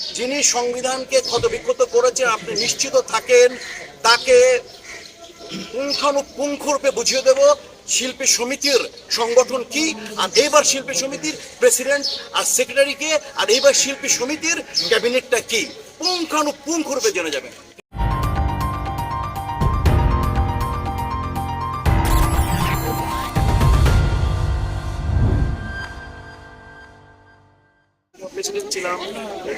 যিনি সংবিধানকে ক্ষতবিক্ষত করেছেন, আপনি নিশ্চিত থাকেন, তাকে পুঙ্খানুপুঙ্খরূপে বুঝিয়ে দেব, শিল্পী সমিতির সংগঠন কি, আর এইবার শিল্পী সমিতির প্রেসিডেন্ট আর সেক্রেটারিকে আর এইবার শিল্পী সমিতির ক্যাবিনেটটা কি? পুঙ্খানুপুঙ্খরূপে জেনে যাবেন। প্রেসিডেন্ট ছিলাম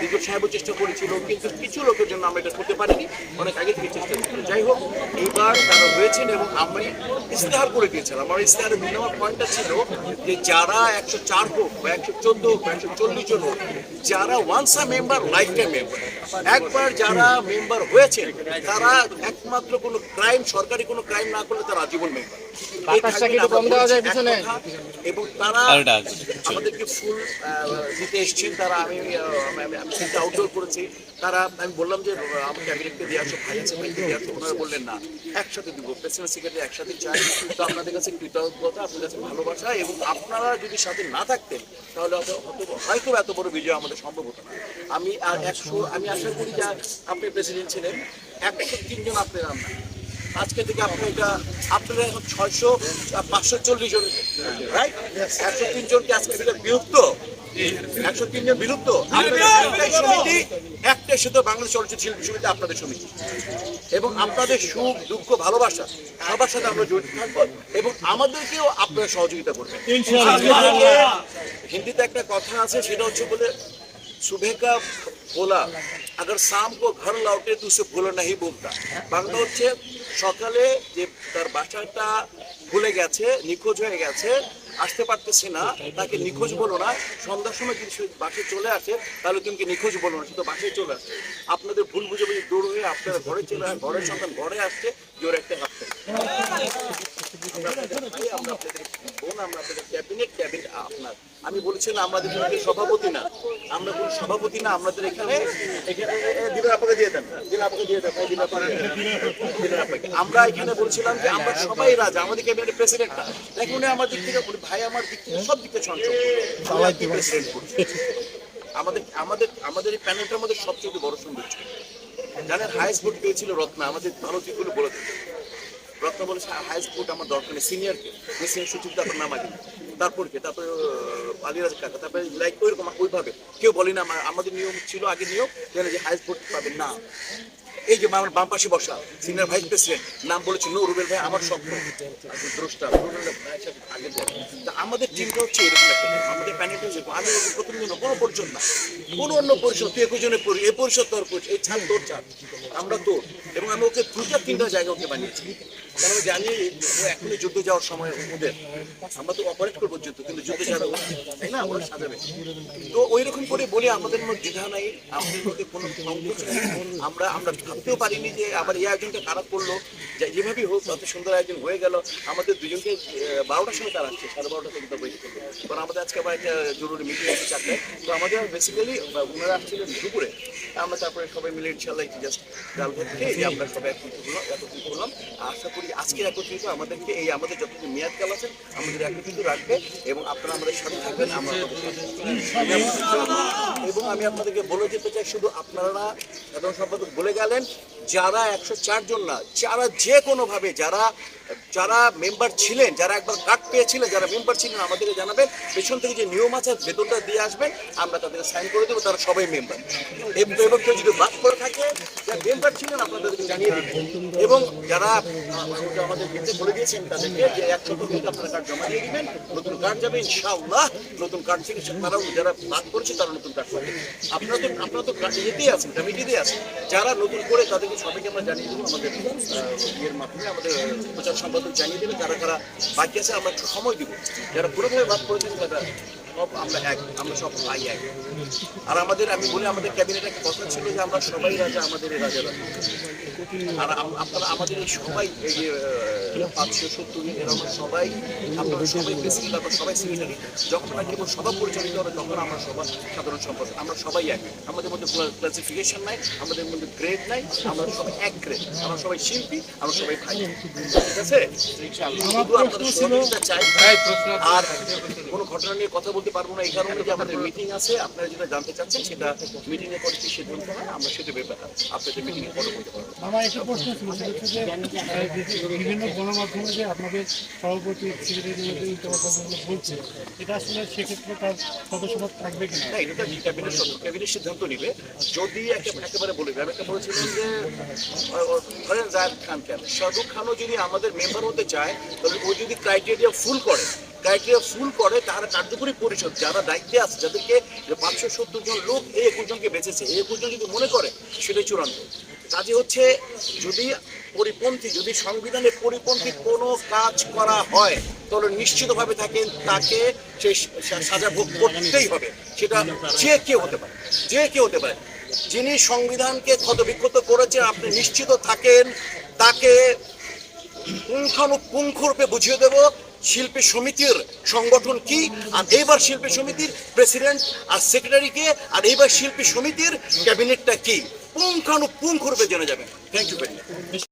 দীর্ঘ সাহেবও চেষ্টা করেছিল কিন্তু কিছু লোকের জন্য আমরা এটা করতে পারিনি অনেক আগে থেকে চেষ্টা করেছিল। যাই হোক এইবার তারা হয়েছেন এবং আমি ইস্তেহার করে দিয়েছিলাম। আমার ইস্তেহারের দুই নম্বর পয়েন্টটা ছিল যে যারা একশো চার হোক বা একশো চোদ্দ হোক বা একশো চল্লিশ জন হোক যারা once a member lifetime member. একবার যারা মেম্বার হয়েছেন তারা একমাত্র কোনো ক্রাইম সরকারি কোনো ক্রাইম না করলে তারা আজীবন মেম্বার? এবং তারা আমাদেরকে ফুল দিতে এসেছেন তারা আমি আমি- আমি চিন্তা আউটডোর করেছি। তারা আমি বললাম যে আমার ক্যাবিনেটকে দিয়ে আসো ভাই আছে, ভাইকে দিয়ে আসো ওনারা বললেন, না, একসাথে দিব। প্রেসিডেন্ট সেক্রেটারি একসাথে চাই। তো আপনাদের কাছে কৃতজ্ঞতা, আপনাদের কাছে ভালোবাসা এবং আপনারা যদি সাথে না থাকতেন, তাহলে হয়তো এত বড় বিজয় আমাদের সম্ভব হতো না। আমি আর একশো আমি আশা করি যে আপনি প্রেসিডেন্ট ছিলেন। একশো তিনজন আপনার রান্না আজকে থেকে আপনি এটা আপনারা এখন ছয়শো পাঁচশো চল্লিশ জন। রাইট একশো তিন জনকে আজকে থেকে বিলুপ্ত? একশো তিন জন বিলুপ্ত আপনাদের একটাই সমিতি একটাই শুধু বাংলাদেশ চলচ্চিত্র শিল্পী সমিতি আপনাদের সমিতি এবং আপনাদের সুখ দুঃখ ভালোবাসা সবার সাথে আমরা জড়িত থাকবো এবং আমাদেরকেও আপনারা সহযোগিতা করবেন আমাদেরকে হিন্দিতে একটা কথা আছে সেটা হচ্ছে বলে सुबह का बोला अगर शाम को घर लौटे तो उसे भूलो नहीं बोलता বাংলা হচ্ছে সকালে যে তার বাসাটা ভুলে গেছে নিখোঁজ হয়ে গেছে আসতে পারতেছে না, তাকে নিখোঁজ বলো না। সন্ধ্যার সময় যদি সে বাসে চলে আসে, তাহলে তুমি নিখোঁজ বলো না, সে তো বাসে চলে আসে। আপনাদের ভুল বুঝে বুঝে দূর হয়ে আপনারা ঘরে চলে আসে ঘরের সন্তান ঘরে আসছে, জোরে একটা আমরা আপনাদের বোন, আমরা আপনাদের ক্যাবিনেট, ক্যাবিনেট আপনার। আমি বলেছিলাম আমাদের কিন্তু সভাপতি না। আমরা কোনো সভাপতি না আমাদের এখানে এখানে এ, এ, দিবেন আপনাকে দিয়ে দেন। দিন আপনাকে দিয়ে দেন দিন আপনাকে আমরা এখানে বলছিলাম যে আমরা সবাই রাজা আমাদের ক্যাবিনেট প্রেসিডেন্ট না। দেখুন আমার দিক থেকে ভাই আমার দিক থেকে সব দিক থেকে সঞ্চয় প্রেসিডেন্ট আমাদের আমাদের আমাদের এই প্যানেলটার মধ্যে সবচেয়ে বড় সৌন্দর্য জানেন হাইস্ট ভোট পেয়েছিল রত্না আমাদের ভালো দিকগুলো বলে দেবে রত্ন বলেছে হাইস্ট ভোট আমার দরকার নেই। সিনিয়রকে সিনিয়র সচিব তারপর নাম আগে তারপর কে? তারপরে আলিরাজ কাকা। তারপরে লাইক ওইরকম, ওইভাবে। কেউ বলে না, আমার- আমাদের নিয়ম ছিল আগে নিয়ম যে হাইস্ট ভোট পাবেন না। এই যে আমার বাম পাশে বসা সিনিয়র ভাইস প্রেসিডেন্ট নাম বলেছে নো রুবেল ভাই, আমার স্বপ্ন। দ্রষ্টা আগে তা আমাদের টিমটা হচ্ছে এরকম আমাদের প্যানেলটা হচ্ছে আমি প্রথম দিন কোনো পরিষদ না। কোনো অন্য পরিষদ, তুই একুশ জনের পরি এই পরিষদ তোর এই ছাড় তোর ছাড় আমরা তো, এবং আমি ওকে দুটা তিনটা জায়গা ওকে বানিয়েছি। কারণ আমি জানি ও এখনই যুদ্ধে যাওয়ার সময় ওদের, আমরা তো অপারেট করব যুদ্ধ, কিন্তু যুদ্ধে যাবে তাই না? ওরা সাজাবে। তো ওই রকম করে বলি, আমাদের মধ্যে দ্বিধা নাই, আমাদের মধ্যে কোনো সংকোচ নেই আমরা আমরা ভাবতেও পারিনি যে আবার এই আয়োজনটা খারাপ করল যেভাবেই হোক অত সুন্দর আয়োজন হয়ে গেল। আমাদের দুজনকে বারোটার সময় তার আসছে, সাড়ে বারোটা থেকে করব কারণ আমাদের আজকে আবার একটা জরুরি মিটিং আছে চারটায়। তো আমাদের বেসিক্যালি ওনারা আসছিলেন দুপুরে। আমরা তারপরে সবাই মিলে ইনশাল্লাহ জাস্ট আশা করি আজকের একত্রিত আমাদেরকে এই আমাদের মেয়াদকাল আছে, আমাদের এবং আপনারা আমাদের সাথে থাকবেন। এবং আমি আপনাদেরকে বলে যেতে চাই, শুধু আপনারা সাধারণ সম্পাদক বলে গেলেন, যারা একশো চারজন না, যারা যে কোনোভাবে, যারা যারা মেম্বার ছিলেন, যারা একবার কার্ড পেয়েছিলেন, যারা মেম্বার ছিলেন, আমাদেরকে জানাবেন। পেছন থেকে যে নিয়ম আছে বেতনটা দিয়ে আসবেন। আমরা তাদেরকে সাইন করে দেবো, তারা সবাই মেম্বার এবং কেউ যদি বাদ করে থাকে, যারা মেম্বার ছিলেন, আপনাদেরকে জানিয়ে দেবেন এবং যারা আমাদের ক্ষেত্রে বলে দিয়েছেন, তাদেরকে যে একশো কিন্তু আপনারা কার্ড জমা দিয়ে দিবেন। নতুন কার্ড যাবে, ইনশাআল্লাহ। নতুন কার্ড থেকে তারাও যারা বাদ করেছে তারা নতুন কার্ড পাবে। আপনারা তো আপনারা তো কার্ড ইয়েতেই আছেন কমিটিতেই আছেন। যারা নতুন করে তাদেরকে সবাইকে আমরা জানিয়ে দেবো, আমাদের ইয়ের মাধ্যমে, আমাদের প্রচার সম্পাদক জানিয়ে দেবে যারা যারা বাকি আছে, আমরা একটু সময় দিব। যারা পুরোভাবে বাদ করেছেন তারা সব আমরা এক, আমরা সব ভাই এক। আর আমাদের, আমি বলি আমাদের ক্যাবিনেট একটা কথা ছিল যে আমরা সবাই রাজা আমাদের এই রাজা আর আপনারা, আমাদের এই সবাই পাঁচশো সত্তর জন, এরা আমরা সবাই আমরা সবাই পরিচালিত আমরা সভা সাধারণ সম্পাদক, আমরা সবাই এক। আমাদের মধ্যে ক্লাসিফিকেশন নাই, আমাদের মধ্যে গ্রেড নাই, আমরা সবাই এক গ্রেড আমরা সবাই শিল্পী চাই। আর কোনো ঘটনা নিয়ে কথা বলতে পারব না, এই কারণে যে আমাদের মিটিং আছে, আপনারা যেটা জানতে চাচ্ছেন, সেটা মিটিং এর পরে কি সিদ্ধান্ত হয়, আমরা সেটা ব্যাপারে আপনাদের মিটিং এর পরে বলতে পারব বিভিন্ন গণমাধ্যমে যে আপনাদের সভাপতি, সেক্রেটারি বলছে, এটা আসলে সেক্ষেত্রে তার সদস্যপদ থাকবে কিনা? না, এটা ক্যাবিনেট ক্যাবিনেট সিদ্ধান্ত নিবে। যদি একে- একেবারে বলে আমি একটা বলেছিলাম যে ধরেন জায়দ খান কেন? শাহরুখ খানও যদি আমাদের মেম্বার হতে চায়, তাহলে ও যদি ক্রাইটেরিয়া ফুল করে ক্রাইটেরিয়া ফুল করে তারা কার্যকরী পরিষদ, যারা দায়িত্বে আছে, যাদেরকে পাঁচশো সত্তর জন লোক এই একুশ জনকে বেঁচেছে, এই একুশ জন যদি মনে করে, সেটাই চূড়ান্ত। কাজে হচ্ছে যদি পরিপন্থী, যদি সংবিধানের পরিপন্থী কোনো কাজ করা হয়, তাহলে নিশ্চিতভাবে থাকেন তাকে সেই সাজা ভোগ করতেই হবে। সেটা যে কেউ হতে পারে, যে কেউ হতে পারে। যিনি সংবিধানকে ক্ষতবিক্ষত করেছেন, আপনি নিশ্চিত থাকেন, তাকে পুঙ্খানুপুঙ্খরূপে বুঝিয়ে দেব, শিল্পী সমিতির সংগঠন কি, আর এইবার শিল্পী সমিতির প্রেসিডেন্ট আর সেক্রেটারিকে আর এইবার শিল্পী সমিতির ক্যাবিনেটটা কি। পুঙ্খানুপুঙ্খরূপে জেনে যাবেন থ্যাংক ইউ ভেরি মাচ